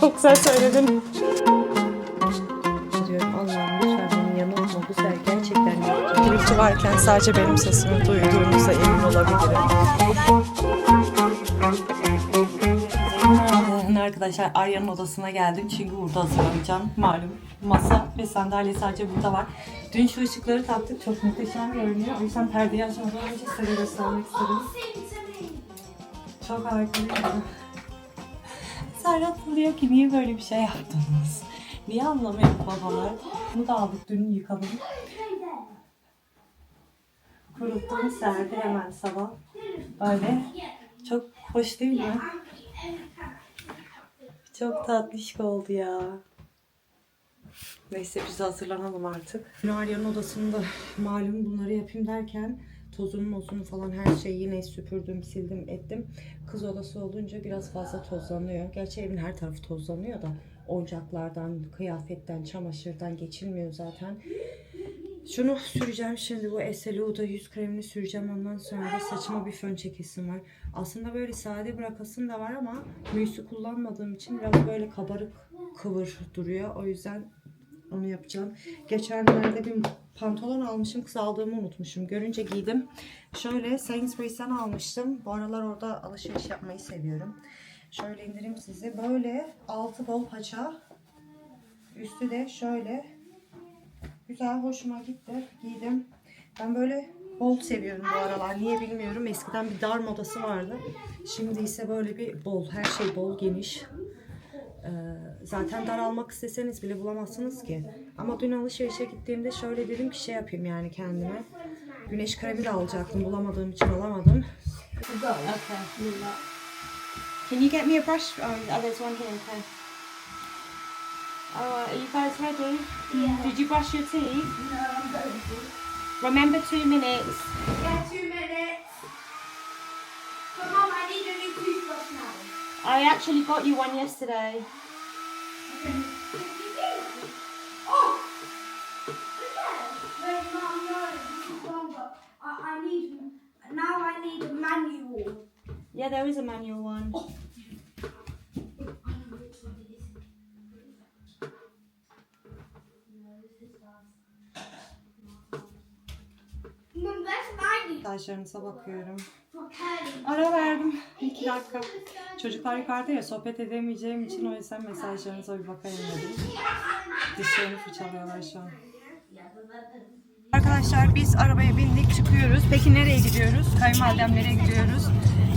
Çok güzel söyledin. Diyorum Allah'ım lütfen beni yanıltma. Bu sefer gerçekten yanıltma. Gürültü varken sadece benim sesimi duyduğunuza emin olabilirim. Arkadaşlar Arya'nın odasına geldim çünkü burada hazırlanacağım. Malum masa ve sandalye sadece burada var. Dün şu ışıkları taktık çok muhteşem görünüyor. O yüzden perdeyi açmadan önce size göstermek istedim. Çok harika? Serhat diyor ki niye böyle bir şey yaptınız? Niye anlamıyor babalar? Bunu da aldık dün yıkadım. Kuruttum serdi hemen sabah. Böyle. Çok hoş değil mi? Çok tatlışk oldu ya. Neyse biz hazırlanalım artık. Narya'nın odasında malum bunları yapayım derken tozunu mozunu falan her şeyi yine süpürdüm, sildim, ettim. Kız odası olunca biraz fazla tozlanıyor. Gerçi evin her tarafı tozlanıyor da oyuncaklardan, kıyafetten, çamaşırdan geçilmiyor zaten. Şunu süreceğim şimdi bu Estee Lauder yüz kremini süreceğim ondan sonra saçıma bir fön çekesim var. Aslında böyle sade bırakasım da var ama müyüsü kullanmadığım için biraz böyle kabarık kıvır duruyor. O yüzden onu yapacağım. Geçenlerde bir pantolon almışım. Kız aldığımı unutmuşum. Görünce giydim. Şöyle Sainsbury's'ten almıştım. Bu aralar orada alışveriş yapmayı seviyorum. Şöyle indireyim size. Böyle altı bol paça. Üstü de şöyle Güzel, hoşuma gitti. Giydim. Ben böyle bol seviyorum bu aralar. Niye bilmiyorum. Eskiden bir dar modası vardı. Şimdi ise böyle bir bol. Her şey bol, geniş. Ee, zaten dar almak isteseniz bile bulamazsınız ki. Ama dün alışverişe gittiğimde şöyle dedim ki şey yapayım yani kendime. Güneş kremi de alacaktım. Bulamadığım için alamadım. Okay. Can you get me a brush? Oh, oh there's one here. Okay. Alright, are you guys ready? Yeah. Did you brush your teeth? No, I'm going to. Remember two minutes. I actually got you one yesterday. Now I need a manual. Yeah, there is a manual one. Oh. Mum, there's manual. Ayşe'nin sabah bakıyorum. Ara verdim. İki dakika. Çocuklar yukarıda ya sohbet edemeyeceğim için o yüzden mesajlarınıza bir bakayım dedim. Dişlerini fırçalıyorlar şu an. Arkadaşlar biz arabaya bindik çıkıyoruz. Peki nereye gidiyoruz? Kayınvalidemlere gidiyoruz.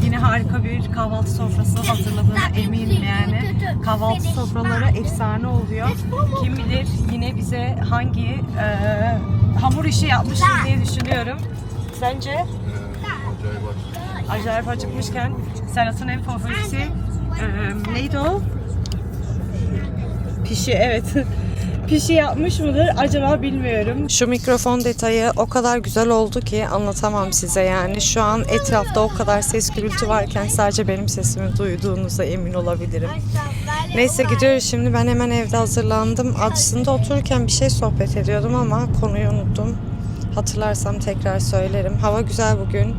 Yine harika bir kahvaltı sofrası hazırladığına eminim yani. Kahvaltı sofraları efsane oluyor. Kim bilir yine bize hangi eee, hamur işi yapmıştır diye düşünüyorum. Sence? Acayip acıkmışken Serhat'ın en favorisi eee, neydi o? Pişi evet. Pişi yapmış mıdır acaba bilmiyorum. Şu mikrofon detayı o kadar güzel oldu ki anlatamam size yani. Şu an etrafta o kadar ses gürültü varken sadece benim sesimi duyduğunuza emin olabilirim. Neyse gidiyoruz şimdi ben hemen evde hazırlandım. Aslında otururken bir şey sohbet ediyordum ama konuyu unuttum. Hatırlarsam tekrar söylerim. Hava güzel bugün.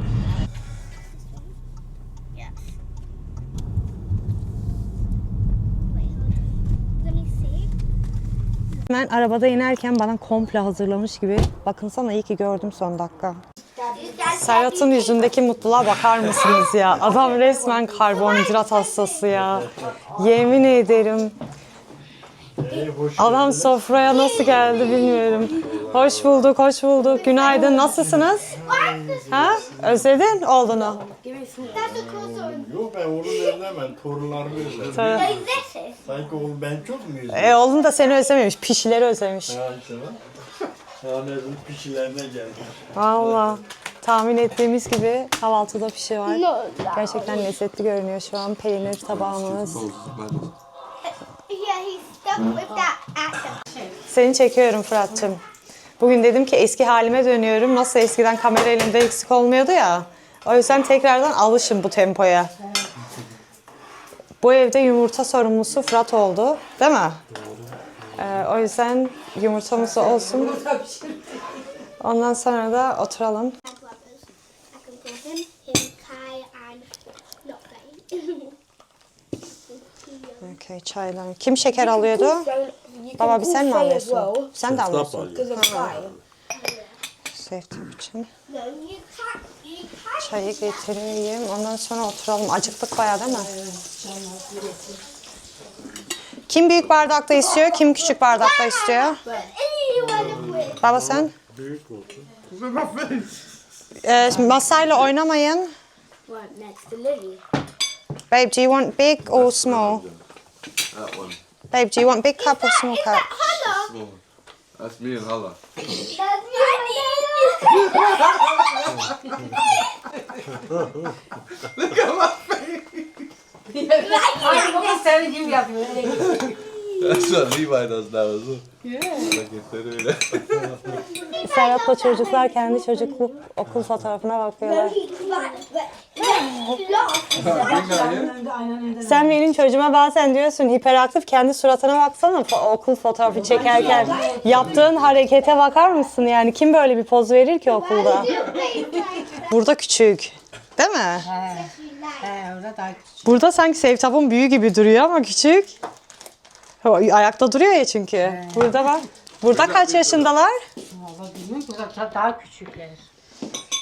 Ben arabada inerken bana komple hazırlamış gibi. Bakın sana iyi ki gördüm son dakika. Serhat'ın yüzündeki mutluluğa bakar mısınız ya? Adam resmen karbonhidrat hastası ya. Yemin ederim. Adam sofraya nasıl geldi bilmiyorum. Hoş bulduk, hoş bulduk. Günaydın, nasılsınız? Ha? Özledin oğlunu? Yok ben oğlum özlemem, torunlarımı özledim. Sanki oğlum ben çok mu özledim? E, oğlun da seni özlememiş, pişileri özlemiş. Ha işte bak. Yani evin pişilerine geldim. Valla tahmin ettiğimiz gibi kahvaltıda pişi var. Gerçekten lezzetli görünüyor şu an. Peynir tabağımız. Seni çekiyorum Fırat'cığım. Bugün dedim ki eski halime dönüyorum. Nasıl eskiden kamera elimde eksik olmuyordu ya. O yüzden tekrardan alışın bu tempoya. Bu evde yumurta sorumlusu Fırat oldu. Değil mi? Ee, o yüzden yumurtamız da olsun. Ondan sonra da oturalım. Okay, çaylar. Kim şeker alıyordu? Baba bir sen mi alıyorsun? Sen de alıyorsun. Because I'm fine. Sevtap için. Çayı getireyim. Ondan sonra oturalım. Acıktık bayağı değil mi? Kim büyük bardakta istiyor, kim küçük bardakta istiyor? Baba sen? Büyük olsun. Ee, masayla oynamayın. Babe, do you want big or small? That one. Babe, do you want big cup or small cup? Hello. Small. That's me and Hala. That's me. That's what Levi does now as well. Hareketleri öyle. Serap'la çocuklar kendi çocukluk okul fotoğrafına bakıyorlar. Sen benim çocuğuma bazen diyorsun hiperaktif kendi suratına baksana fo- okul fotoğrafı çekerken. Yaptığın harekete bakar mısın yani? Kim böyle bir poz verir ki okulda? Burada küçük. Değil mi? He, orada daha küçük. Burada sanki Sevtap'ın büyüğü gibi duruyor ama küçük. O Ayakta duruyor ya çünkü. Burada bak. Burada kaç yaşındalar? Valla bilmiyorum, burada daha küçükler.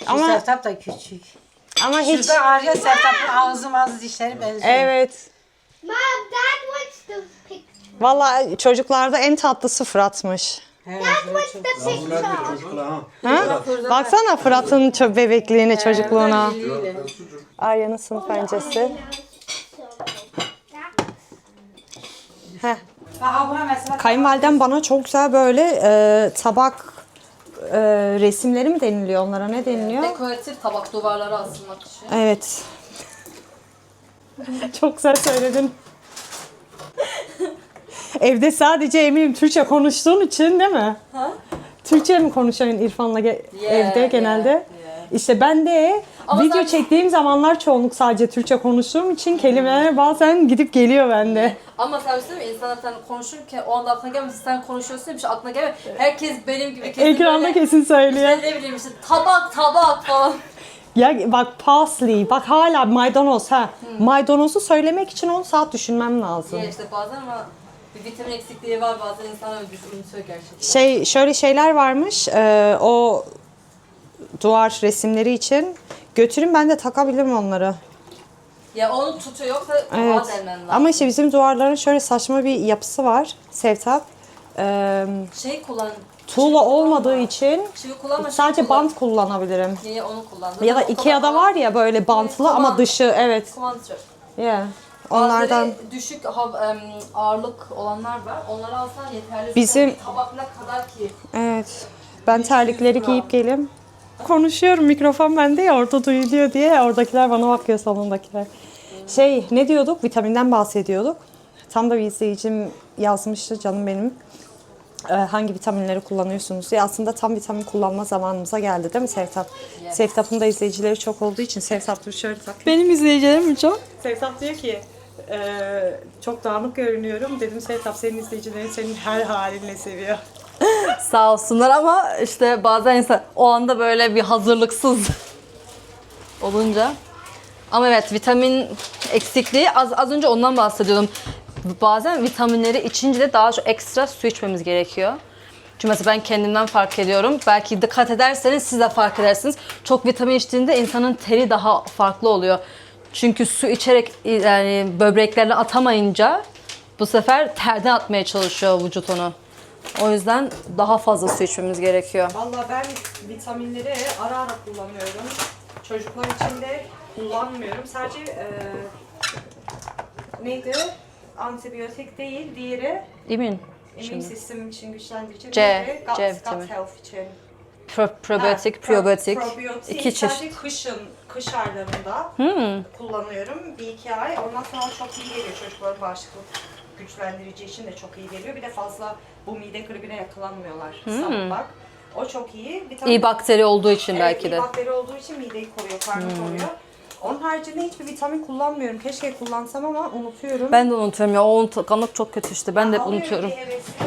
Ama- Ama Sertap da küçük. Ama hiç... Şurada Arya Sertap'ın ağzı mazı dişleri benziyor. Evet. Mom, Dad wants the picture. Vallahi çocuklarda en tatlısı Fırat'mış. Evet, Dad wants the picture. Çocuklar ha. Ha? Baksana Fırat'ın bebekliğine, çocukluğuna. Liliyle. Arya'nın sınıf öncesi. Heh. Aha buna mesela Kayınvalidem bana çok güzel böyle e, tabak e, resimleri mi deniliyor onlara ne deniliyor? Dekoratif tabak duvarlara asılmak için. Evet. Çok güzel söyledin. Evde sadece eminim Türkçe konuştuğun için değil mi? Ha? Türkçe mi konuşuyorsun İrfan'la ge- Yeah, evde yeah, genelde? yeah. İşte ben de Ama video sen- çektiğim zamanlar çoğunluk sadece Türkçe konuştuğum için kelimeler bazen gidip geliyor bende. Ama sen bir şey mi? İnsanlar sen konuşurken o anda aklına gelmesin sen konuşuyorsun bir şey aklına gelmiyor. Herkes benim gibi kesin Ekranda böyle, kesin söylüyor. ne bileyim işte tabak tabak falan. Ya bak parsley, bak hala maydanoz ha. Hmm. Maydanozu söylemek için 10 saat düşünmem lazım. Ya işte bazen ama bir vitamin eksikliği var bazen insanlar unutuyor gerçekten. Şey şöyle şeyler varmış. e, o duvar resimleri için götürün ben de takabilirim onları. Ya onu tutuyor yoksa Evet. delmen lazım. Ama işte bizim duvarların şöyle saçma bir yapısı var. Sevtap. E, şey kullan. tuğla olmadığı için Çivi kullanma. şey sadece kullan. bant kullanabilirim. Niye onu kullan. Ya da Ikea'da var ya böyle bantlı ama Command. dışı evet. Command-Strap. Yeah. Onlardan Bazıları düşük ağırlık olanlar var. Onları alsan yeterli. Bizim- Bir tabak ne kadar ki? Evet. Ben terlikleri giyip geleyim. Konuşuyorum mikrofon bende ya orada duyuluyor diye oradakiler bana bakıyor salondakiler. Şey ne diyorduk? Vitaminden bahsediyorduk. Tam da bir izleyicim yazmıştı canım benim. Ee, hangi vitaminleri kullanıyorsunuz diye. Aslında tam vitamin kullanma zamanımıza geldi değil mi Sevtap? Sevtap'ın da izleyicileri çok olduğu için Sevtap dur şöyle tak. Benim izleyicilerim mi çok? Sevtap diyor ki "Ee, çok dağınık görünüyorum. Dedim Sevtap senin izleyicilerin senin her halinle seviyor. Sağ olsunlar ama işte bazen insan o anda böyle bir hazırlıksız olunca. Ama evet vitamin eksikliği az, az önce ondan bahsediyordum. Bazen vitaminleri içince de daha çok ekstra su içmemiz gerekiyor. Çünkü mesela ben kendimden fark ediyorum. Belki dikkat ederseniz siz de fark edersiniz. Çok vitamin içtiğinde insanın teri daha farklı oluyor. Çünkü su içerek yani böbreklerine atamayınca bu sefer terden atmaya çalışıyor vücut onu. O yüzden daha fazla su içmemiz gerekiyor. Vallahi ben vitaminleri ara ara kullanıyorum. Çocuklar için de kullanmıyorum. Sadece e, neydi? Antibiyotik değil, diğeri İmmün. immün Şimdi. sistem için güçlendirici. C? Gut, C gut vitamini. health için. Pro, probiyotik, Ha, pro- probiyotik. probiyotik İki çeşit. Sadece kışın, kış aylarında Hmm. kullanıyorum. Bir iki ay. Ondan sonra çok iyi geliyor. Çocukların bağışıklık güçlendirici için de çok iyi geliyor. Bir de fazla bu mide gribine yakalanmıyorlar. Hmm. Bak. O çok iyi. Vitamin İyi bakteri olduğu için Evet, belki iyi de. Hmm. bakteri olduğu için mideyi koruyor, karnı koruyor. Onun haricinde hiçbir vitamin kullanmıyorum. Keşke kullansam ama unutuyorum. Ben de unutuyorum ya. O unutkanlık çok kötü işte. Ben de Alıyorum unutuyorum. bir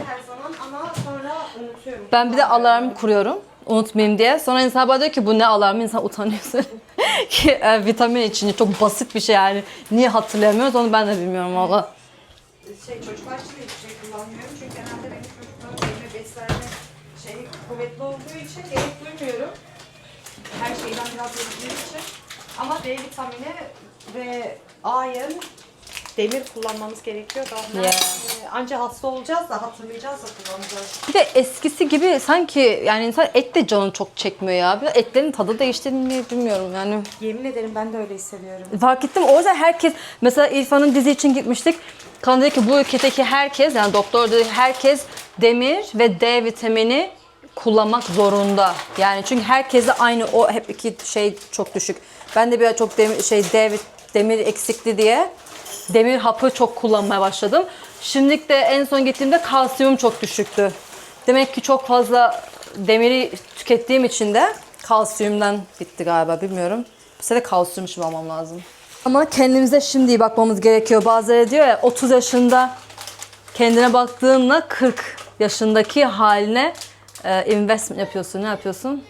her zaman ama sonra unutuyorum. Ben bir de alarm kuruyorum. Unutmayayım diye. Sonra insan bana diyor ki bu ne alarmı? İnsan utanıyorsun. ki e, vitamin için çok basit bir şey yani. Niye hatırlayamıyoruz onu ben de bilmiyorum valla. şey çocuklar için de hiçbir şey kullanmıyorum. Çünkü genelde benim çocuklarım belli beslenme şey kuvvetli olduğu için gerek duymuyorum. Her şeyden biraz yediğim için. Ama D vitamini ve iron demir kullanmamız gerekiyor. Daha Yeah. e, anca hasta olacağız da hatırlayacağız da kullanacağız. Bir de eskisi gibi sanki yani insan et de canı çok çekmiyor ya. Bir etlerin tadı değişti mi bilmiyorum yani. Yemin ederim ben de öyle hissediyorum. Fark ettim. O yüzden herkes mesela İrfan'ın dizi için gitmiştik. Kan dedi ki bu ülkedeki herkes yani doktor dedi herkes demir ve D vitamini kullanmak zorunda. Yani çünkü herkese aynı o hep iki şey çok düşük. Ben de bir çok demir, şey D vit- demir eksikli diye demir hapı çok kullanmaya başladım. Şimdi de en son gittiğimde kalsiyum çok düşüktü. Demek ki çok fazla demiri tükettiğim için de kalsiyumdan bitti galiba bilmiyorum. Bu sene kalsiyum için almam lazım. Ama kendimize şimdi iyi bakmamız gerekiyor. Bazıları diyor ya 30 yaşında kendine baktığınla 40 yaşındaki haline e, investment yapıyorsun. Ne yapıyorsun?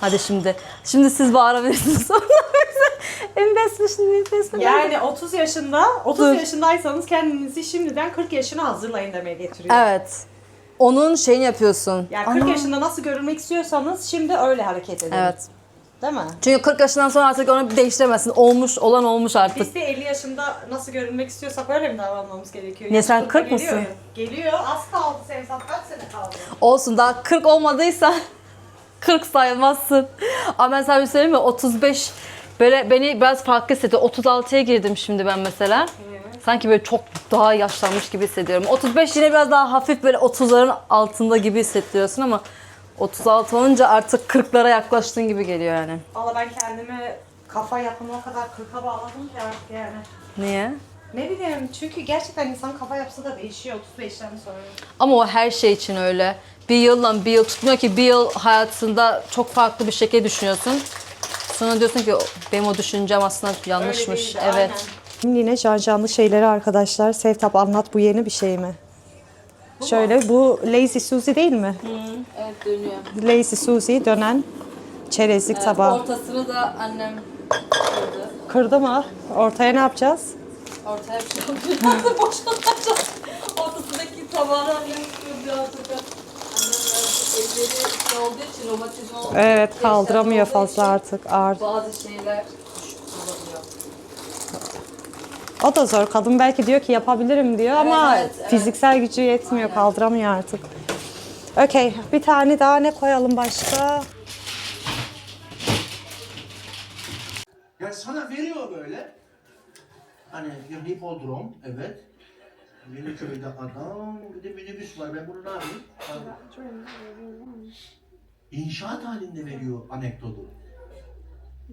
Hadi şimdi. Şimdi siz bağırabilirsiniz. Sonra investment, investment. Yani 30 yaşında, 30 Dur. yaşındaysanız kendinizi şimdiden 40 yaşına hazırlayın demeye getiriyor. Evet. Onun şeyini yapıyorsun. Yani 40 Ana. yaşında nasıl görünmek istiyorsanız şimdi öyle hareket edin. Evet. Değil mi? Çünkü 40 yaşından sonra artık onu değiştiremezsin. Olmuş olan olmuş artık. Biz de 50 yaşında nasıl görünmek istiyorsak öyle mi davranmamız gerekiyor? Ne, sen Yaş 40 geliyor mısın? ya. Geliyor. Az kaldı Sevzat. Kaç sene kaldı? Olsun daha 40 olmadıysa 40 sayılmazsın. Ama ben sana bir söyleyeyim mi? 35 böyle beni biraz farklı hissediyor. 36'ya girdim şimdi ben mesela. Sanki böyle çok daha yaşlanmış gibi hissediyorum. 35 yine biraz daha hafif böyle 30'ların altında gibi hissediyorsun ama 36 olunca artık 40'lara yaklaştığın gibi geliyor yani. Valla ben kendimi kafa yapımı o kadar 40'a bağladım ki artık yani. Niye? Ne bileyim çünkü gerçekten insan kafa yapısı da değişiyor 35'ten sonra. Ama o her şey için öyle. Bir yılla bir yıl tutmuyor ki bir yıl hayatında çok farklı bir şekilde düşünüyorsun. Sonra diyorsun ki benim o düşüncem aslında yanlışmış. değildi, evet. aynen. Şimdi yine canlı şeyleri arkadaşlar. Sevtap anlat bu yeni bir şey mi? Şöyle bu Lazy Suzy değil mi? Evet dönüyor. Lazy Suzy dönen çerezlik tabağı. Ortasını da annem kırdı. Kırdı mı? Ortaya ne yapacağız? Ortaya bir şey oldu. Boşaltacağız. Ortasındaki tabağını annem kırdı artık. Elleri olduğu için romatizma Evet kaldıramıyor fazla artık. Bazı şeyler. O da zor. Kadın belki diyor ki yapabilirim diyor ama evet, evet. fiziksel gücü yetmiyor. Kaldıramıyor artık. Okey. Bir tane daha ne koyalım başka? Ya sana veriyor böyle. Hani ya hipodrom, evet. Yeniköy'de adam, bir de minibüs var. Ben bunu ne yapayım? İnşaat halinde veriyor anekdotu.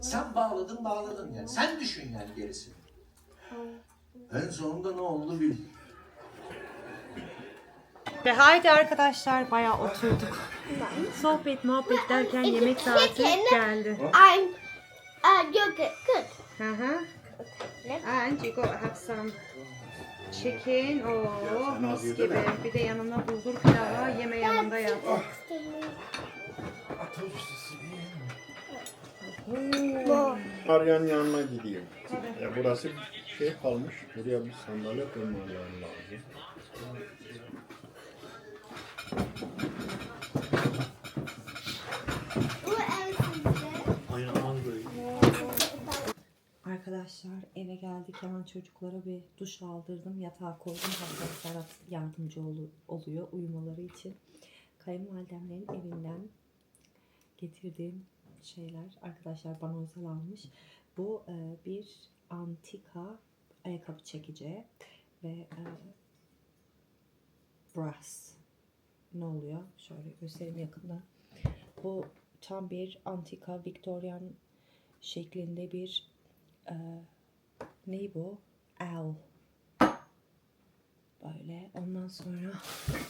Sen bağladın bağladın yani. Sen düşün yani gerisini. En sonunda ne oldu bil. Ve haydi arkadaşlar bayağı oturduk. Sohbet muhabbet derken yemek saati geldi. I'm uh, yogurt. Good. Hı hı. And you gotta have some chicken. Oh mis gibi. Bir de yanına bulgur pilavı yeme yanında yap. Arayan yanına gideyim. Ya burası şey kalmış. Buraya bir sandalye koymaları lazım. Arkadaşlar eve geldik hemen çocuklara bir duş aldırdım. Yatağa koydum. Hatta Serap yardımcı olu- oluyor uyumaları için. Kayınvalidemlerin evinden getirdiğim şeyler arkadaşlar bana özel almış. Bu e, bir antika ayakkabı çekici ve e, brass. Ne oluyor? Şöyle göstereyim yakından. Bu tam bir antika Victorian şeklinde bir e, ne bu? L. Böyle. Ondan sonra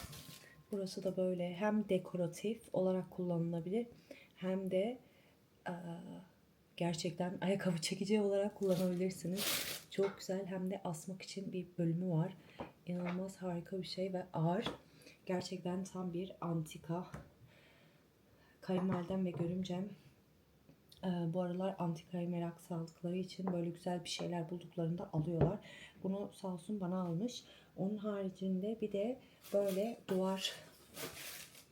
burası da böyle hem dekoratif olarak kullanılabilir hem de e, gerçekten ayakkabı çekici olarak kullanabilirsiniz. Çok güzel hem de asmak için bir bölümü var. İnanılmaz harika bir şey ve ağır. Gerçekten tam bir antika. Kayınvalidem ve görümcem Ee, bu aralar antikaya merak saldıkları için böyle güzel bir şeyler bulduklarında alıyorlar. Bunu sağ olsun bana almış. Onun haricinde bir de böyle duvar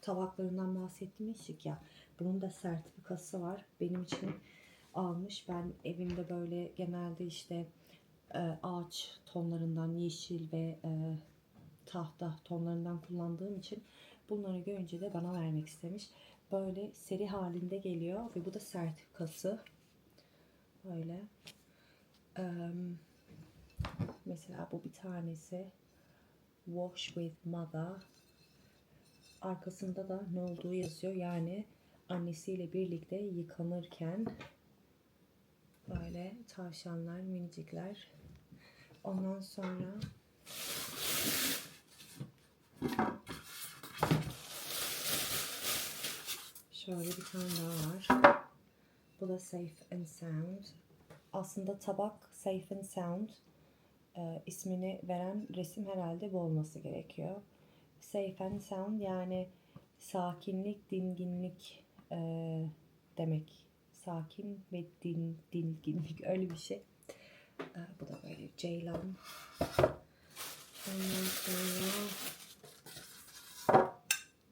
tabaklarından bahsetmiştik ya. Bunun da sertifikası var. Benim için almış. Ben evimde böyle genelde işte e, ağaç tonlarından yeşil ve e, tahta tonlarından kullandığım için bunları görünce de bana vermek istemiş. Böyle seri halinde geliyor ve bu da sertifikası. Böyle. Mesela bu bir tanesi. Wash with mother. Arkasında da ne olduğu yazıyor. Yani annesiyle birlikte yıkanırken böyle tavşanlar, minicikler. Ondan sonra şöyle bir tane daha var. Bu da Safe and Sound. Aslında tabak Safe and Sound e, ismini veren resim herhalde bu olması gerekiyor. Safe and Sound yani sakinlik, dinginlik e, demek. Sakin ve din, dinginlik öyle bir şey. E, bu da böyle Ceylan. Ondan sonra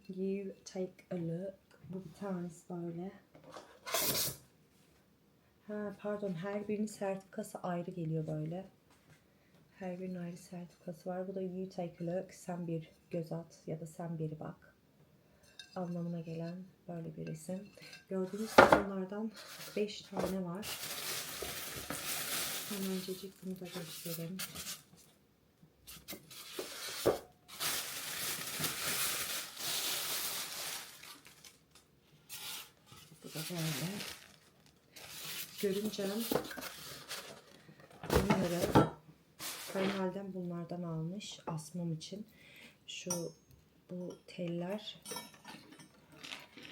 You take a look. Bu bir tanesi böyle. Ha pardon her birinin sertifikası ayrı geliyor böyle. Her birinin ayrı sertifikası var. Bu da you take a look. Sen bir göz at ya da sen bir bak. Anlamına gelen böyle bir resim. Gördüğünüz gibi bunlardan 5 tane var. Hemencecik bunu da göstereyim. Bu da böyle. Görüncem bunları kayınvalidem bunlardan almış asmam için. Şu bu teller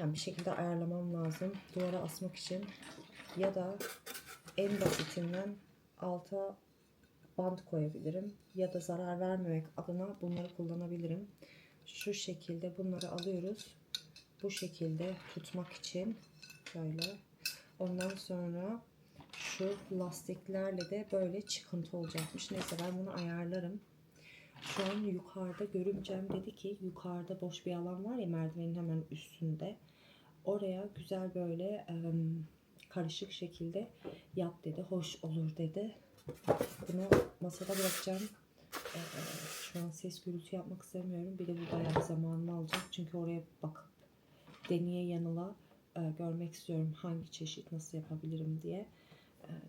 yani bir şekilde ayarlamam lazım. Duvara asmak için ya da en basitinden alta bant koyabilirim ya da zarar vermemek adına bunları kullanabilirim. Şu şekilde bunları alıyoruz. Bu şekilde tutmak için böyle. Ondan sonra şu lastiklerle de böyle çıkıntı olacakmış. Neyse ben bunu ayarlarım. Şu an yukarıda görümcem dedi ki yukarıda boş bir alan var ya merdivenin hemen üstünde. Oraya güzel böyle karışık şekilde yap dedi. Hoş olur dedi. Bunu masada bırakacağım. Şu an ses gürültü yapmak istemiyorum. Bir de bu bayağı zamanımı alacak. Çünkü oraya bakıp deneye yanıla görmek istiyorum hangi çeşit nasıl yapabilirim diye.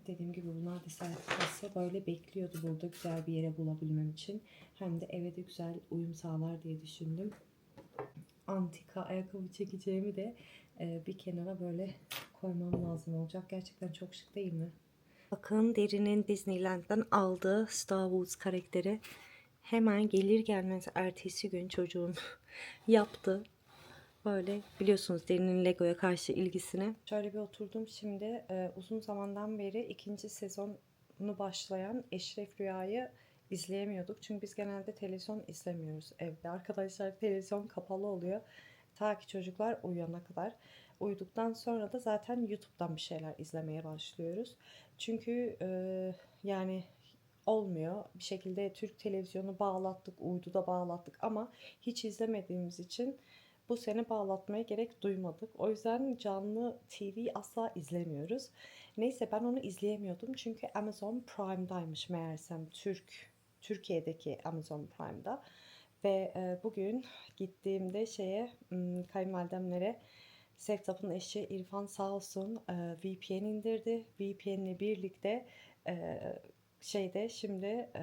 Dediğim gibi bunlar sertifikası böyle bekliyordu burada güzel bir yere bulabilmem için. Hem de eve de güzel uyum sağlar diye düşündüm. Antika ayakkabı çekeceğimi de e, bir kenara böyle koymam lazım olacak. Gerçekten çok şık değil mi? Bakın Derin'in Disneyland'den aldığı Star Wars karakteri hemen gelir gelmez ertesi gün çocuğum yaptı. Böyle biliyorsunuz Derin'in Lego'ya karşı ilgisini. Şöyle bir oturdum şimdi. e, uzun zamandan beri ikinci sezonu başlayan Eşref Rüya'yı izleyemiyorduk. Çünkü biz genelde televizyon izlemiyoruz evde. Arkadaşlar televizyon kapalı oluyor. Ta ki çocuklar uyuyana kadar. Uyuduktan sonra da zaten YouTube'dan bir şeyler izlemeye başlıyoruz. Çünkü e, yani olmuyor. Bir şekilde Türk televizyonu bağlattık, uydu da bağlattık ama hiç izlemediğimiz için bu sene bağlatmaya gerek duymadık. O yüzden canlı TV asla izlemiyoruz. Neyse ben onu izleyemiyordum çünkü Amazon Prime'daymış meğersem Türk Türkiye'deki Amazon Prime'da. Ve e, bugün gittiğimde şeye kayınvalidemlere Seftap'ın eşi İrfan sağ olsun e, VPN indirdi. VPN'le birlikte e, şeyde şimdi e,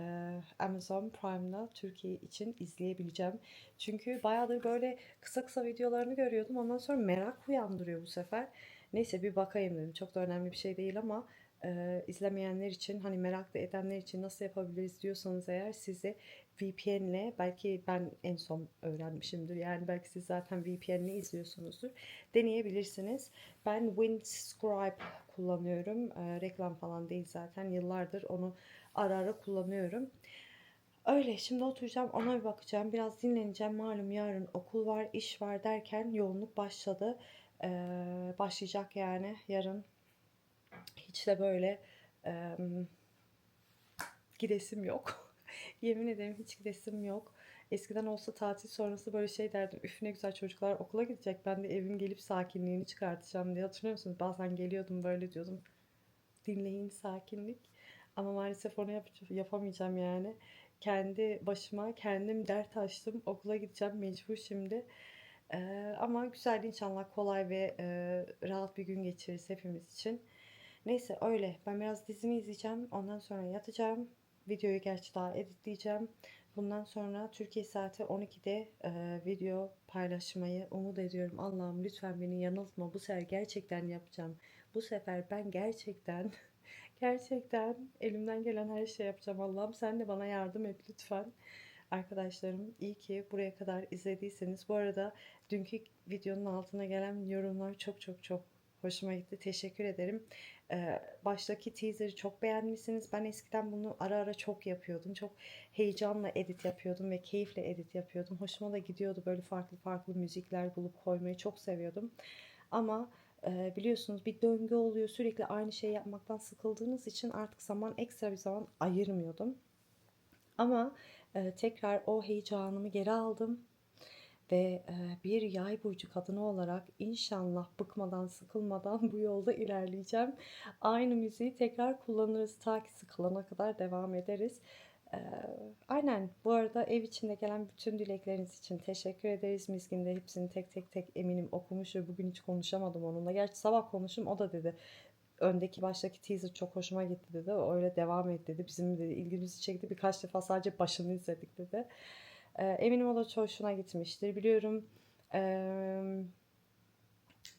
Amazon Prime'da Türkiye için izleyebileceğim. Çünkü bayağıdır böyle kısa kısa videolarını görüyordum. Ondan sonra merak uyandırıyor bu sefer. Neyse bir bakayım dedim. Çok da önemli bir şey değil ama e, izlemeyenler için hani merak da edenler için nasıl yapabiliriz diyorsanız eğer size VPN'le belki ben en son öğrenmişimdir. Yani belki siz zaten VPN'le izliyorsunuzdur. Deneyebilirsiniz. Ben Windscribe kullanıyorum. E, reklam falan değil zaten. Yıllardır onu ara ara kullanıyorum. Öyle şimdi oturacağım ona bir bakacağım. Biraz dinleneceğim. Malum yarın okul var, iş var derken yoğunluk başladı. Ee, başlayacak yani yarın hiç de böyle e, gidesim yok. Yemin ederim hiç gidesim yok. Eskiden olsa tatil sonrası böyle şey derdim. Üf ne güzel çocuklar okula gidecek. Ben de evim gelip sakinliğini çıkartacağım diye. Hatırlıyor musunuz? Bazen geliyordum böyle diyordum. Dinleyin sakinlik. Ama maalesef onu yap- yapamayacağım yani. Kendi başıma kendim dert açtım. Okula gideceğim mecbur şimdi. Ee, ama güzel inşallah kolay ve e, rahat bir gün geçiririz hepimiz için. Neyse öyle. Ben biraz dizimi izleyeceğim. Ondan sonra yatacağım. Videoyu gerçi daha editleyeceğim. Bundan sonra Türkiye saati 12'de e, video paylaşmayı umut ediyorum. Allah'ım lütfen beni yanıltma. Bu sefer gerçekten yapacağım. Bu sefer ben gerçekten gerçekten elimden gelen her şeyi yapacağım. Allah'ım sen de bana yardım et lütfen. Arkadaşlarım iyi ki buraya kadar izlediyseniz. Bu arada dünkü videonun altına gelen yorumlar çok çok çok hoşuma gitti. Teşekkür ederim. Ee, baştaki teaser'ı çok beğenmişsiniz. Ben eskiden bunu ara ara çok yapıyordum. Çok heyecanla edit yapıyordum ve keyifle edit yapıyordum. Hoşuma da gidiyordu böyle farklı farklı müzikler bulup koymayı çok seviyordum. Ama e, biliyorsunuz bir döngü oluyor. Sürekli aynı şeyi yapmaktan sıkıldığınız için artık zaman ekstra bir zaman ayırmıyordum. Ama e, tekrar o heyecanımı geri aldım ve e, bir yay burcu kadını olarak inşallah bıkmadan sıkılmadan bu yolda ilerleyeceğim. Aynı müziği tekrar kullanırız ta ki sıkılana kadar devam ederiz. E, aynen bu arada ev içinde gelen bütün dilekleriniz için teşekkür ederiz. Mizgin de hepsini tek tek tek eminim okumuş ve bugün hiç konuşamadım onunla. Gerçi sabah konuştum o da dedi öndeki baştaki teaser çok hoşuma gitti dedi. Öyle devam et dedi. Bizim dedi ilgimizi çekti. Birkaç defa sadece başını izledik dedi. Ee, eminim o da çok hoşuna gitmiştir. Biliyorum eee,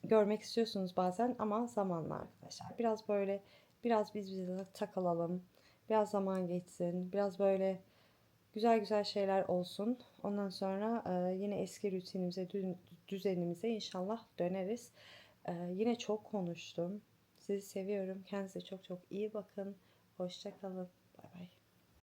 görmek istiyorsunuz bazen ama zamanla arkadaşlar. Biraz böyle biraz biz bize takılalım. Biraz zaman geçsin. Biraz böyle güzel güzel şeyler olsun. Ondan sonra e, yine eski rutinimize, dü- düzenimize inşallah döneriz. E, yine çok konuştum. Sizi seviyorum. Kendinize çok çok iyi bakın. Hoşça kalın.